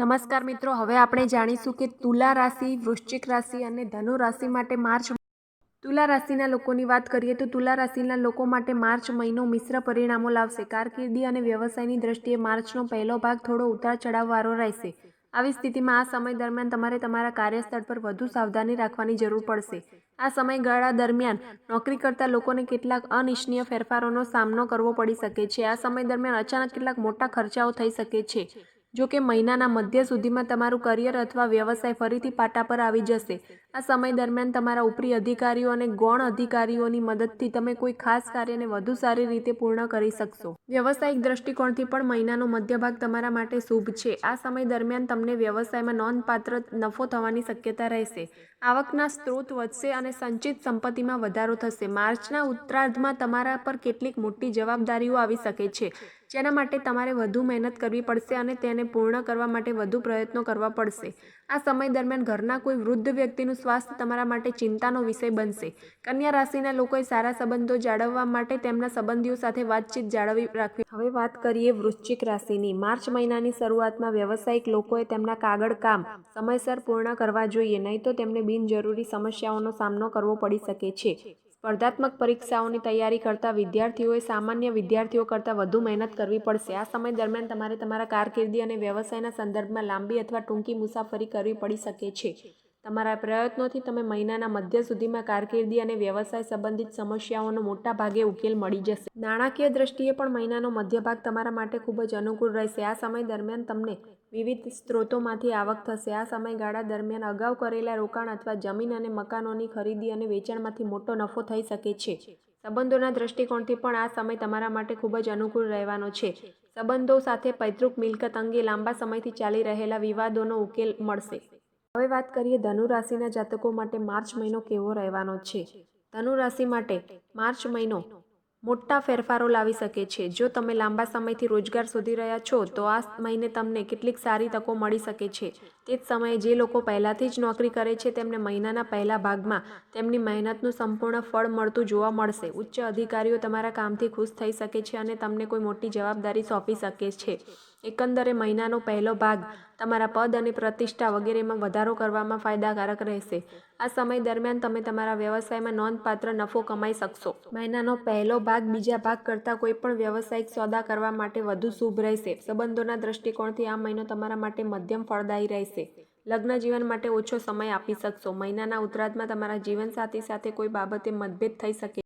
નમસ્કાર મિત્રો, હવે આપણે જાણીશું કે તુલા રાશિ, વૃશ્ચિક રાશિ અને ધનુ રાશિ માટે માર્ચ તુલા રાશિના લોકોની વાત કરીએ તો તુલા રાશિના લોકો માટે માર્ચ મહિનો મિશ્ર પરિણામો લાવશે. કારકિર્દી અને વ્યવસાયની દ્રષ્ટિએ માર્ચનો પહેલો ભાગ થોડો ઉતાર ચઢાવવાળો રહેશે. આવી સ્થિતિમાં આ સમય દરમિયાન તમારે તમારા કાર્યસ્થળ પર વધુ સાવધાની રાખવાની જરૂર પડશે. આ સમયગાળા દરમિયાન નોકરી કરતા લોકોને કેટલાક અનિચ્છનીય ફેરફારોનો સામનો કરવો પડી શકે છે. આ સમય દરમિયાન અચાનક કેટલાક મોટા ખર્ચાઓ થઈ શકે છે. જો કે મહિનાના મધ્ય સુધીમાં તમારું કરિયર અથવા વ્યવસાય ફરીથી પાટા પર આવી જશે. આ સમય દરમિયાન તમારા ઉપરી અધિકારીઓ અને ગૌણ અધિકારીઓની મદદથી તમે કોઈ ખાસ કાર્યને વધુ સારી રીતે પૂર્ણ કરી શકશો. વ્યવસાયિક દ્રષ્ટિકોણથી પણ મહિનાનો મધ્ય ભાગ તમારા માટે શુભ છે. આ સમય દરમિયાન તમને વ્યવસાયમાં નોંધપાત્ર નફો થવાની શક્યતા રહેશે. આવકના સ્ત્રોત વધશે અને સંચિત સંપત્તિમાં વધારો થશે. માર્ચના ઉત્તરાર્ધમાં તમારા પર કેટલીક મોટી જવાબદારીઓ આવી શકે છે. જેના માટે તમારે વધુ મહેનત કરવી પડશે અને તેને પૂર્ણ કરવા માટે વધુ પ્રયત્નો કરવા પડશે. આ સમય દરમિયાન ઘરના કોઈ વૃદ્ધ વ્યક્તિનું સ્વાસ્થ્ય તમારા માટે ચિંતાનો વિષય બનશે. કન્યા રાશિના લોકોએ સારા સંબંધો જાળવવા માટે તેમના સંબંધીઓ સાથે વાતચીત જાળવી રાખવી. હવે વાત કરીએ વૃશ્ચિક રાશિની. માર્ચ મહિનાની શરૂઆતમાં વ્યવસાયિક લોકોએ તેમના કાગળ કામ સમયસર પૂર્ણ કરવા જોઈએ, નહીં તો તેમને બિનજરૂરી સમસ્યાઓનો સામનો કરવો પડી શકે છે. સ્પર્ધાત્મક પરીક્ષાઓની તૈયારી કરતા વિદ્યાર્થીઓએ સામાન્ય વિદ્યાર્થીઓ કરતાં વધુ મહેનત કરવી પડશે. આ સમય દરમિયાન તમારે તમારા કારકિર્દી અને વ્યવસાયના સંદર્ભમાં લાંબી અથવા ટૂંકી મુસાફરી કરવી પડી શકે છે. તમારા પ્રયત્નોથી તમે મહિનાના મધ્ય સુધીમાં કારકિર્દી અને વ્યવસાય સંબંધિત સમસ્યાઓનો મોટા ભાગે ઉકેલ મળી જશે. નાણાકીય દ્રષ્ટિએ પણ મહિનાનો મધ્ય ભાગ તમારા માટે ખૂબ જ અનુકૂળ રહેશે. આ સમય દરમિયાન તમને વિવિધ સ્ત્રોતોમાંથી આવક થશે. આ સમયગાળા દરમિયાન અગાઉ કરેલા રોકાણ અથવા જમીન અને મકાનોની ખરીદી અને વેચાણમાંથી મોટો નફો થઈ શકે છે. સંબંધોના દ્રષ્ટિકોણથી પણ આ સમય તમારા માટે ખૂબ જ અનુકૂળ રહેવાનો છે. સંબંધો સાથે પૈતૃક મિલકત અંગે લાંબા સમયથી ચાલી રહેલા વિવાદોનો ઉકેલ મળશે. હવે વાત કરીએ ધનુ રાશિના જાતકો માટે માર્ચ મહિનો કેવો રહેવાનો છે? ધનુ રાશિ માટે માર્ચ મહિનો મોટા ફેરફારો લાવી શકે છે. જો તમે લાંબા સમયથી રોજગાર શોધી રહ્યા છો, તો આ મહિને તમને કેટલીક સારી તકો મળી શકે છે. તે જ સમયે જે લોકો પહેલાંથી જ નોકરી કરે છે, તેમને મહિનાના પહેલા ભાગમાં તેમની મહેનતનું સંપૂર્ણ ફળ મળતું જોવા મળશે. ઉચ્ચ અધિકારીઓ તમારા કામથી ખુશ થઈ શકે છે અને તમને કોઈ મોટી જવાબદારી સોંપી શકે છે. એકંદરે મહિનાનો પહેલો ભાગ તમારા પદ અને પ્રતિષ્ઠા વગેરેમાં વધારો કરવામાં ફાયદાકારક રહેશે. આ સમય દરમિયાન તમે તમારા વ્યવસાયમાં નોંધપાત્ર નફો કમાઈ શકશો. મહિનાનો પહેલો ભાગ બીજા ભાગ કરતાં કોઈપણ વ્યવસાયિક સોદા કરવા માટે વધુ શુભ રહેશે. સંબંધોના દ્રષ્ટિકોણથી આ મહિનો તમારા માટે મધ્યમ ફળદાયી રહેશે. લગ્ન જીવન માટે ઓછો સમય આપી શકશો. મહિનાના ઉત્તરાર્ધમાં તમારા જીવનસાથી સાથે કોઈ બાબતે મતભેદ થઈ શકે